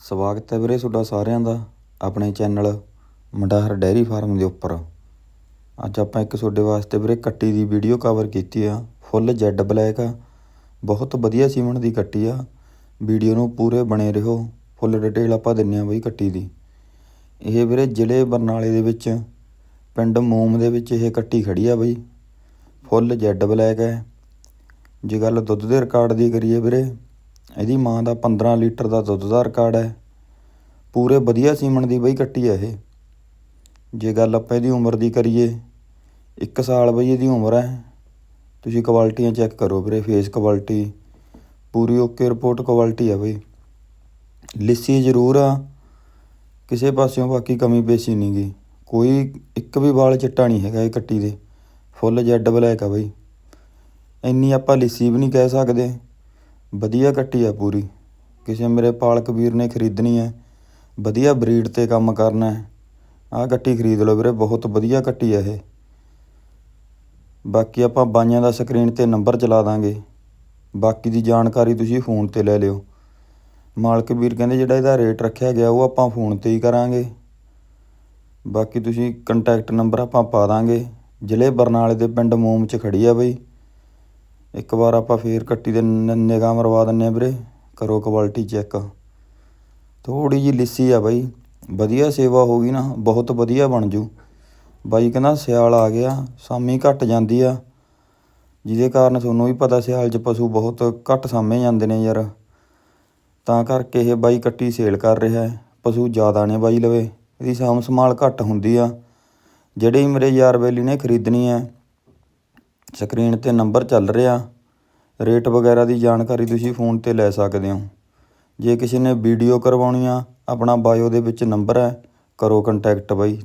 ਸਵਾਗਤ ਹੈ ਵੀਰੇ ਤੁਹਾਡਾ ਸਾਰਿਆਂ ਦਾ ਆਪਣੇ ਚੈਨਲ ਮੰਡਾਹਰ ਡੈਰੀ ਫਾਰਮ ਦੇ ਉੱਪਰ। ਅੱਜ ਆਪਾਂ ਇੱਕ ਤੁਹਾਡੇ ਵਾਸਤੇ ਵੀਰੇ ਕੱਟੀ ਦੀ ਵੀਡੀਓ ਕਵਰ ਕੀਤੀ ਆ, ਫੁੱਲ ਜੈਡ ਬਲੈਕ ਆ, ਬਹੁਤ ਵਧੀਆ ਸੀਮਨ ਦੀ ਕੱਟੀ ਆ। ਵੀਡੀਓ ਨੂੰ ਪੂਰੇ ਬਣੇ ਰਹੋ, ਫੁੱਲ ਡਿਟੇਲ ਆਪਾਂ ਦਿੰਨੇ ਆ ਬਈ ਕੱਟੀ ਦੀ। ਇਹ ਵੀਰੇ ਜ਼ਿਲ੍ਹੇ ਬਰਨਾਲੇ ਦੇ ਵਿੱਚ, ਪਿੰਡ ਮੋਮ ਦੇ ਵਿੱਚ ਇਹ ਕੱਟੀ ਖੜੀ ਆ ਬਈ। ਫੁੱਲ ਜੈਡ ਬਲੈਕ ਹੈ ਜੇ ਗੱਲ ਦੁੱਧ ਦੇ ਰਿਕਾਰਡ ਦੀ ਕਰੀਏ ਵੀਰੇ ਇਹਦੀ ਮਾਂ ਦਾ 15 ਲੀਟਰ ਦਾ ਦੁੱਧ ਦਾ ਰਿਕਾਰਡ ਹੈ। ਪੂਰੇ ਵਧੀਆ ਸੀਮਨ ਦੀ ਬਈ ਕੱਟੀ ਹੈ ਇਹ। ਜੇ ਗੱਲ ਆਪਾਂ ਇਹਦੀ ਉਮਰ ਦੀ ਕਰੀਏ 1 ਸਾਲ ਬਈ ਇਹਦੀ ਉਮਰ ਹੈ। ਤੁਸੀਂ ਕੁਆਲਿਟੀਆਂ ਚੈੱਕ ਕਰੋ ਵੀਰੇ, ਫੇਸ ਕੁਆਲਿਟੀ, ਪੂਰੀ ਓਕੇ ਰਿਪੋਰਟ ਕੁਆਲਿਟੀ ਹੈ ਬਈ। ਲਿੱਸੀ ਜ਼ਰੂਰ ਆ, ਕਿਸੇ ਪਾਸਿਓਂ ਬਾਕੀ ਕਮੀ ਪੇਸ਼ੀ ਨਹੀਂ ਗੀ। ਕੋਈ ਇੱਕ ਵੀ ਵਾਲ ਚਿੱਟਾ ਨਹੀਂ ਹੈਗਾ ਇਹ ਕੱਟੀ ਦੇ। ਫੁੱਲ ਜੈਡ ਬਲੈਕ ਆ ਬਈ। ਇੰਨੀ ਆਪਾਂ ਲਿੱਸੀ ਵੀ ਨਹੀਂ ਕਹਿ ਸਕਦੇ। ਵਧੀਆ ਕੱਟੀ ਆ ਪੂਰੀ। ਕਿਸੇ ਮੇਰੇ ਪਾਲਕ ਵੀਰ ਨੇ ਖਰੀਦਣੀ ਹੈ ਵਧੀਆ ਬਰੀਡ ਤੇ ਕੰਮ ਕਰਨਾ ਹੈ ਆਹ ਕੱਟੀ ਖਰੀਦ ਲਓ ਵੀਰੇ, ਬਹੁਤ ਵਧੀਆ ਕੱਟੀ ਆ ਇਹ। ਬਾਕੀ ਆਪਾਂ ਬਾਈਆਂ ਦਾ ਸਕਰੀਨ ਤੇ ਨੰਬਰ ਚਲਾ ਦਾਂਗੇ। ਬਾਕੀ ਦੀ ਜਾਣਕਾਰੀ ਤੁਸੀਂ ਫੋਨ ਤੇ ਲੈ ਲਿਓ। ਮਾਲਕ ਵੀਰ ਕਹਿੰਦੇ ਜਿਹੜਾ ਇਹਦਾ ਰੇਟ ਰੱਖਿਆ ਗਿਆ ਉਹ ਆਪਾਂ ਫੋਨ ਤੇ ਹੀ ਕਰਾਂਗੇ। ਬਾਕੀ ਤੁਸੀਂ ਕੰਟੈਕਟ ਨੰਬਰ ਆਪਾਂ ਪਾ ਦਾਂਗੇ। ਜ਼ਿਲ੍ਹੇ ਬਰਨਾਲੇ ਦੇ ਪਿੰਡ ਮੋਮ 'ਚ ਖੜੀ ਆ ਬਈ। ਇੱਕ ਵਾਰ ਆਪਾਂ ਫੇਰ ਕੱਟੀ ਦੇ ਨਿਗਾਹ ਮਰਵਾ ਦਿੰਨੇ ਆ ਵੀਰੇ। ਕਰੋ ਕੁਆਲਿਟੀ ਚੈੱਕ ਥੋੜੀ ਜੀ ਲਿੱਸੀ ਆ ਬਾਈ। ਵਧੀਆ ਸੇਵਾ ਹੋ ਗਈ ਨਾ, ਬਹੁਤ ਵਧੀਆ ਬਣ ਜੂ। ਬਾਈ ਕਹਿੰਦਾ ਸਿਆਲ ਆ ਗਿਆ, ਸਾਮੀ ਘਟ ਜਾਂਦੀ ਆ। ਜਿਹਦੇ ਕਾਰਨ ਤੁਹਾਨੂੰ ਵੀ ਪਤਾ ਸਿਆਲ 'ਚ ਪਸ਼ੂ ਬਹੁਤ ਘੱਟ ਸਾਮੇ ਜਾਂਦੇ ਨੇ ਯਾਰ। ਤਾਂ ਕਰਕੇ ਇਹ ਬਾਈ ਕੱਟੀ ਸੇਲ ਕਰ ਰਿਹਾ ਹੈ। ਪਸ਼ੂ ਜ਼ਿਆਦਾ ਨੇ ਬਾਈ ਲਵੇ। ਇਹਦੀ ਸਾਂਭ ਸੰਭਾਲ ਘੱਟ ਹੁੰਦੀ ਆ। ਜਿਹੜੇ ਮੇਰੇ ਯਾਰ ਬੇਲੀ ਨੇ ਖਰੀਦਣੀ ਹੈ ਸਕਰੀਨ ਤੇ ਨੰਬਰ ਚੱਲ ਰਿਹਾ। ਰੇਟ ਵਗੈਰਾ ਦੀ ਜਾਣਕਾਰੀ ਤੁਸੀਂ ਫੋਨ ਤੇ ਲੈ ਸਕਦੇ ਹੋ। ਜੇ ਕਿਸੇ ਨੇ ਵੀਡੀਓ ਕਰਵਾਉਣੀ ਆ, ਆਪਣਾ ਬਾਇਓ ਦੇ ਵਿੱਚ ਨੰਬਰ ਹੈ, ਕਰੋ ਕੰਟੈਕਟ ਬਾਈ।